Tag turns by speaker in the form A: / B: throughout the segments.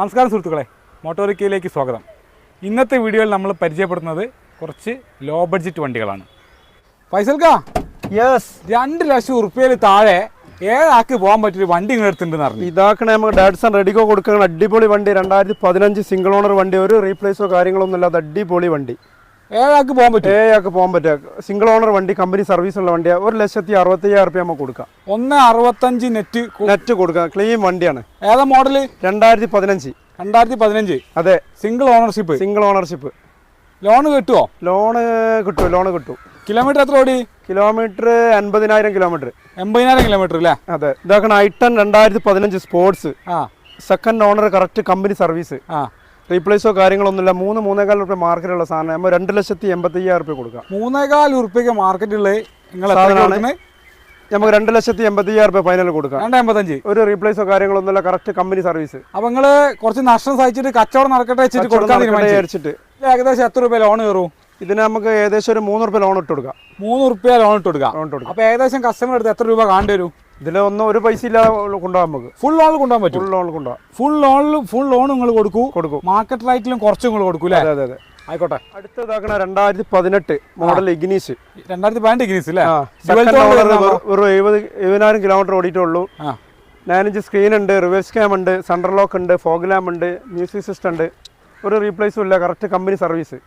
A: നമസ്കാരം സുഹൃത്തുക്കളെ മോട്ടോറിക്കയിലേക്ക് സ്വാഗതം. ഇന്നത്തെ വീഡിയോയിൽ നമ്മൾ പരിചയപ്പെടുന്നത് കുറച്ച് ലോ ബഡ്ജറ്റ് വണ്ടികളാണ്. ഫൈസൽക്കാ
B: യെസ്
A: രണ്ട് ലക്ഷം ഉറുപ്പ്യയിൽ താഴെ ഏഴാക്ക് പോകാൻ പറ്റിയൊരു വണ്ടി ഇങ്ങനെ എടുത്തിട്ടുണ്ടെന്ന് അറിഞ്ഞു.
B: ഇതാക്കണേ നമുക്ക് ഡാഡ്സൺ റെഡിക്കോ കൊടുക്കുന്ന അടിപൊളി വണ്ടി രണ്ടായിരത്തി പതിനഞ്ച് സിംഗിൾ ഓണർ വണ്ടി ഒരു റീപ്ലേസോ കാര്യങ്ങളൊന്നും ഇല്ലാത്ത അടിപൊളി വണ്ടി.
A: ഏഴാക്ക് പോകാൻ പറ്റും.
B: ഏ ആൾക്ക് പോകാൻ പറ്റുക സിംഗിൾ ഓണർ വണ്ടി കമ്പനി സർവീസ് ഉള്ള വണ്ടിയാണ് ഒരു ലക്ഷത്തി അറുപത്തി അയ്യായിരം റുപ്യ നമുക്ക് കൊടുക്കാം.
A: ഒന്ന് അറുപത്തഞ്ച് നെറ്റ്
B: നെറ്റ് കൊടുക്കാം. ക്ലീൻ വണ്ടിയാണ്.
A: ഏതാ മോഡൽ
B: രണ്ടായിരത്തി പതിനഞ്ച്
A: രണ്ടായിരത്തി പതിനഞ്ച്
B: അതെ.
A: Single ownership
B: single ownership
A: loan കിട്ടുമോ
B: ലോണ് കിട്ടും ലോണ് കിട്ടും.
A: കിലോമീറ്റർ എത്ര ഓടി?
B: കിലോമീറ്റർ അൻപതിനായിരം കിലോമീറ്റർ
A: എൺപതിനായിരം കിലോമീറ്റർ അല്ലേ
B: അതെ. ഇതാക്കണം ഐ ടെൻ രണ്ടായിരത്തി പതിനഞ്ച് സ്പോർട്സ്
A: ആ.
B: Second owner correct company service
A: ആ.
B: റീപ്ലേസോ കാര്യങ്ങളൊന്നുമില്ല. മൂന്ന് മൂന്നേകാൽ റുപ്യ മാർക്കറ്റുള്ള സാധനം. നമ്മൾ രണ്ട് ലക്ഷത്തി എൺപത്തി അയ്യായിരം റുപ്യ കൊടുക്കാം.
A: മൂന്നേകാൽ ഉറുപ്പ്യക്ക് മാർക്കറ്റുള്ള
B: സാധനമാണ്. നമുക്ക് രണ്ട് ലക്ഷത്തി എൺപത്തി അയ്യായിരം റുപ്യ ഫൈനൽ കൊടുക്കാം.
A: രണ്ട് എൺപത്തഞ്ച്.
B: ഒരു റീപ്ലേസോ കാര്യങ്ങളൊന്നുമില്ല. കറക്റ്റ് കമ്പനി സർവീസ്
A: അപ്പൊ നിങ്ങൾ കുറച്ച് നഷ്ടം സഹിച്ചിട്ട് കച്ചവടം നടക്കട്ടെ വെച്ചിട്ട് കൊടുക്കാൻ
B: വിചാരിച്ചിട്ട്.
A: ഏകദേശം എത്ര രൂപ ലോൺ കയറും?
B: ഇതിന് നമുക്ക് ഏകദേശം ഒരു മൂന്ന് റുപ്യ ലോൺ ഇട്ട് കൊടുക്കാം.
A: മൂന്ന് റുപ്യ ലോൺ ഇട്ട് കൊടുക്കാം.
B: ലോൺ ഇട്ട് കൊടുക്കാം.
A: അപ്പൊ ഏകദേശം കസ്റ്റമർ എടുത്ത് എത്ര രൂപ കാണേണ്ടി വരും?
B: ഇതിൽ ഒന്നും ഒരു പൈസ ഇല്ലാതെ കൊണ്ടുപോകാൻ നമുക്ക്.
A: ഫുൾ ലോൺ കൊണ്ടുപോകാൻ പറ്റും.
B: ഫുൾ ലോൺ കൊണ്ടുപോകാം.
A: ഫുൾ ലോണിൽ ഫുൾ ലോൺ നിങ്ങൾ കൊടുക്കൂ.
B: കൊടുക്കും.
A: മാർക്കറ്റ് റൈറ്റിലും കുറച്ച് നിങ്ങൾ കൊടുക്കൂ അല്ലേ?
B: അതെ അതെ അതെ.
A: ആയിക്കോട്ടെ.
B: അടുത്തതാക്കണ രണ്ടായിരത്തി പതിനെട്ട് മോഡൽ ഇഗ്നീസ്.
A: രണ്ടായിരത്തി പതിനെട്ട് ഇഗ്നീസ് അല്ലേ?
B: ഒരു എഴുപത് എഴുപതിനായിരം കിലോമീറ്റർ ഓടിയിട്ടുള്ളൂ.
A: നയൻ
B: ഇഞ്ച് സ്ക്രീൻ ഉണ്ട് റിവേഴ്സ് ക്യാം ഉണ്ട് സെൻട്രൽ ലോക്ക് ഉണ്ട് ഫോഗ് ലാമ്പ് ഉണ്ട് മ്യൂസിക് സിസ്റ്റം ഉണ്ട്. ഒരു റീപ്ലേസും ഇല്ല കറക്റ്റ് കമ്പനി സർവീസ്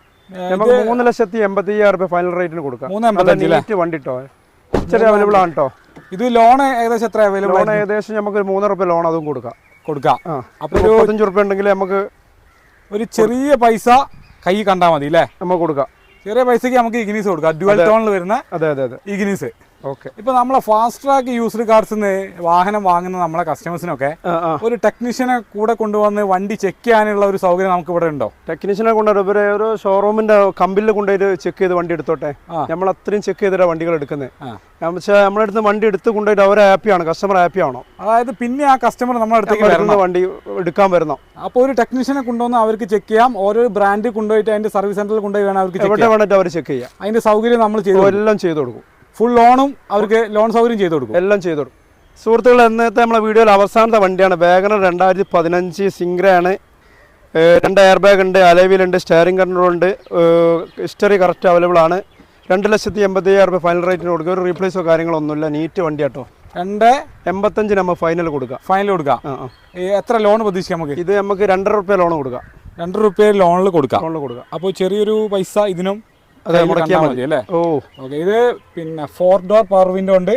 B: നമുക്ക് മൂന്ന് ലക്ഷത്തി എൺപത്തി അയ്യായിരം രൂപ ഫൈനൽ റേറ്റിന് കൊടുക്കാം.
A: വണ്ടിട്ടോ
B: ചെറിയ വണ്ടി കേട്ടോ ഇച്ചിരി അവൈലബിൾ ആണ് കേട്ടോ
A: ഇത് ലോൺ ഏകദേശം എത്ര അവൈലബിൾ
B: ലോൺ ഏകദേശം നമുക്ക് ഒരു മൂന്നര റുപ്യ ലോൺ അതും കൊടുക്കാം.
A: കൊടുക്കാം.
B: അപ്പോൾ
A: അപ്പൊ
B: ഒരു റുപ്യ ഉണ്ടെങ്കിൽ നമുക്ക്
A: ഒരു ചെറിയ പൈസ കൈ കണ്ടാൽ മതി അല്ലേ
B: നമുക്ക് കൊടുക്കാം.
A: ചെറിയ പൈസക്ക് നമുക്ക് ഇഗ്നീസ് കൊടുക്കാം. ഡ്യുവൽ ടോണിൽ വരുന്ന
B: അതെ അതെ അതെ.
A: ഇഗ്നീസ്
B: ഓക്കെ
A: ഇപ്പൊ നമ്മളെ ഫാസ്റ്റ് ട്രാക്ക് യൂസ്ഡ് കാർസ് വാഹനം വാങ്ങുന്ന നമ്മളെ കസ്റ്റമേഴ്സിനൊക്കെ ഒരു ടെക്നീഷ്യനെ കൂടെ കൊണ്ടുവന്ന് വണ്ടി ചെക്ക് ചെയ്യാനുള്ള ഒരു സൗകര്യം നമുക്ക് ഇവിടെ ഉണ്ടോ?
B: ടെക്നീഷ്യനെ കൊണ്ടുവരും ഇവരെ ഒരു ഷോറൂമിന്റെ കമ്പിൽ കൊണ്ടുപോയിട്ട് ചെക്ക് ചെയ്ത് വണ്ടി എടുത്തോട്ടെ. നമ്മൾ അത്രയും ചെക്ക് ചെയ്തിട്ടാണ് വണ്ടികൾ എടുക്കുന്നത്. പക്ഷേ നമ്മുടെ അടുത്ത് വണ്ടി എടുത്ത് കൊണ്ടുപോയിട്ട് അവർ ഹാപ്പിയാണ് കസ്റ്റമർ ഹാപ്പി ആണോ?
A: അതായത് പിന്നെ ആ കസ്റ്റമർ നമ്മുടെ അടുത്തേക്ക്
B: നമ്മുടെ വണ്ടി എടുക്കാൻ വരുന്നോ
A: അപ്പോൾ ഒരു ടെക്നീഷ്യനെ കൊണ്ടുവന്ന് അവർക്ക് ചെക്ക് ചെയ്യാം. ഓരോ ബ്രാൻഡ് കൊണ്ടുപോയിട്ട് അതിന്റെ സർവീസ് സെന്ററിൽ കൊണ്ടുപോയി വേണം അവർക്ക്
B: എവിടെ വേണമെങ്കിൽ അവർ ചെക്ക് ചെയ്യാം.
A: അതിന്റെ സൗകര്യം നമ്മൾ ചെയ്തു
B: എല്ലാം ചെയ്തു കൊടുക്കും.
A: ഫുൾ ലോണും അവർക്ക് ലോൺ സൗകര്യം ചെയ്തു കൊടുക്കും.
B: എല്ലാം ചെയ്തു കൊടുക്കും. സുഹൃത്തുക്കൾ ഇന്നത്തെ നമ്മളെ വീഡിയോയിൽ അവസാനത്തെ വണ്ടിയാണ്. വേഗന രണ്ടായിരത്തി പതിനഞ്ച് സിംഗ്രയാണ് രണ്ട് എയർ ബാഗ് ഉണ്ട് അലവിലുണ്ട് സ്റ്റിയറിംഗ് കൺട്രോൾ ഉണ്ട് ഹിസ്റ്ററി കറക്റ്റ് അവൈലബിൾ ആണ്. രണ്ട് ലക്ഷത്തി എൺപത്തി അയ്യായിരം രൂപ ഫൈനൽ റേറ്റിന് കൊടുക്കുക. ഒരു റീപ്ലേസോ കാര്യങ്ങളൊന്നുമില്ല. നീറ്റ് വണ്ടി കേട്ടോ.
A: രണ്ട്
B: എൺപത്തഞ്ച് നമ്മൾ ഫൈനൽ കൊടുക്കുക
A: ഫൈനൽ കൊടുക്കാം.
B: ആ ആ.
A: ഈ എത്ര ലോൺ പ്രതീക്ഷിക്കാം നമുക്ക്?
B: ഇത് നമുക്ക് രണ്ടര റുപ്യ ലോൺ കൊടുക്കുക
A: രണ്ട് റുപ്യ ലോണിൽ കൊടുക്കുക
B: ലോണിൽ കൊടുക്കാം.
A: അപ്പോൾ ചെറിയൊരു പൈസ ഇതിനും
B: ഓ.
A: ഓക്കെ ഇത് പിന്നെ ഫോർ ഡോർ പവർ വിൻഡോ ഉണ്ട്.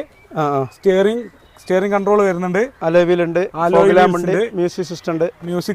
A: സ്റ്റിയറിംഗ് സ്റ്റിയറിംഗ് കൺട്രോൾ വരുന്നുണ്ട്. ഉണ്ട്.
B: മ്യൂസിക് സിസ്റ്റം ഉണ്ട്.
A: മ്യൂസിക്